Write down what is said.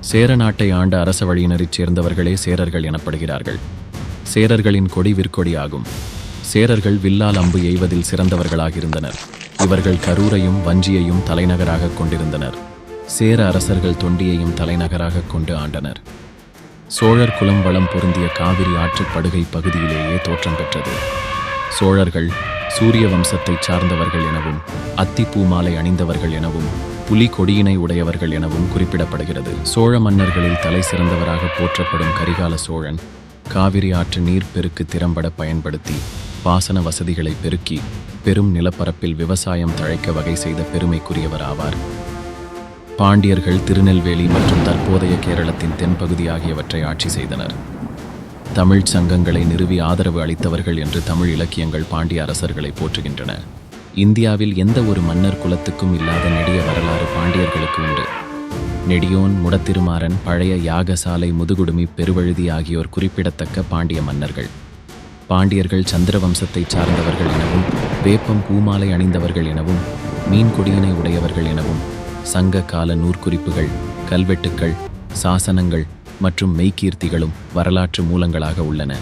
சேர நாட்டை ஆண்ட அரச வழியினரைச் சேர்ந்தவர்களே சேரர்கள் எனப்படுகிறார்கள். சேரர்களின் கொடி விற்கொடி ஆகும் சேரர்கள் வில்லால் அம்பு எய்வதில் சிறந்தவர்களாக இருந்தனர் இவர்கள் கரூரையும் வஞ்சியையும் தலைநகராக கொண்டிருந்தனர். சேர அரசர்கள் தொண்டியையும் தலைநகராக கொண்டு ஆண்டனர். சோழர் குலம் வளம் பொருந்திய காவிரி ஆற்றுப்படுகை பகுதியிலேயே தோற்றம் பெற்றது. சோழர்கள் சூரிய வம்சத்தைச் சார்ந்தவர்கள் எனவும் அத்திப்பூ மாலை அணிந்தவர்கள் எனவும் புலி கொடியினை உடையவர்கள் எனவும் குறிப்பிடப்படுகிறது. சோழ மன்னர்களில் தலை சிறந்தவராக போற்றப்படும் கரிகால சோழன் காவிரி ஆற்று நீர் பெருக்கு திறம்பட பயன்படுத்தி பாசன வசதிகளை பெருக்கி பெரும் நிலப்பரப்பில் விவசாயம் தழைக்க வகை செய்த பெருமைக்குரியவர் ஆவார் பாண்டியர்கள் திருநெல்வேலி மற்றும் தற்போதைய கேரளத்தின் தென்பகுதி ஆகியவற்றை ஆட்சி செய்தனர். தமிழ்ச் சங்கங்களை நிறுவி ஆதரவு அளித்தவர்கள் என்று தமிழ் இலக்கியங்கள் பாண்டிய அரசர்களை போற்றுகின்றன. இந்தியாவில் எந்த ஒரு மன்னர் குலத்துக்கும் இல்லாத நெடிய வரலாறு பாண்டியர்களுக்கு உண்டு. நெடியோன் முடத்திருமாறன் பழைய யாகசாலை முதுகுடுமி பெருவழுதி ஆகியோர் குறிப்பிடத்தக்க பாண்டிய மன்னர்கள். பாண்டியர்கள் சந்திர வம்சத்தைச் சார்ந்தவர்கள் எனவும் வேப்பம் பூமாலை அணிந்தவர்கள் எனவும் மீன் கொடியினை உடையவர்கள் எனவும் சங்க கால நூற்குறிப்புகள் கல்வெட்டுக்கள் சாசனங்கள் மற்றும் மெய்கீர்த்திகளும் வரலாற்று மூலங்களாக உள்ளன.